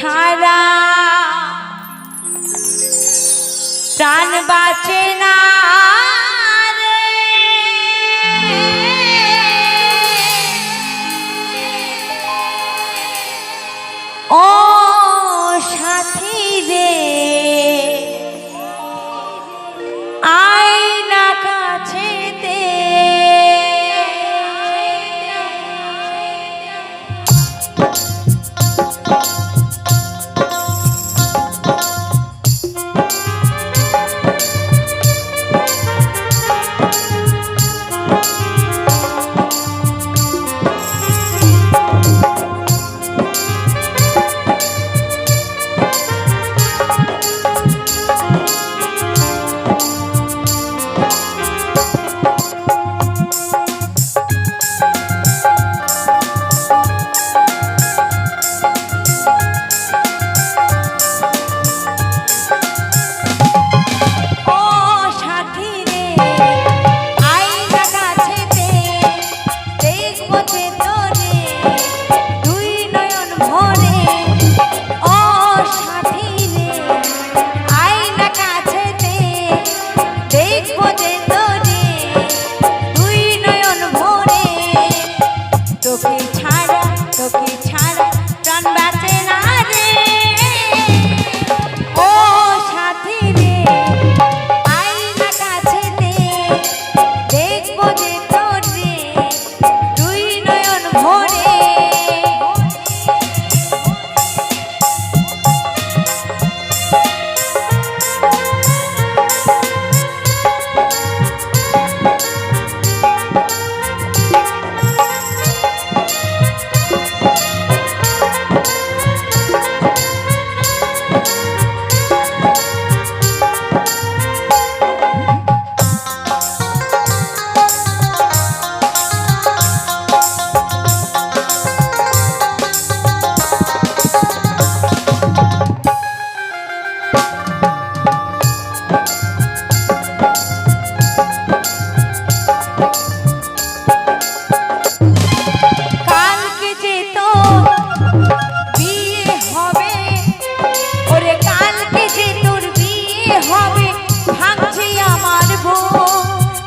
ছাড়া। প্রাণ বাঁচে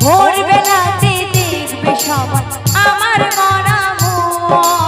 ভোরবেলাতে দেখবে সবাই আমার মনা।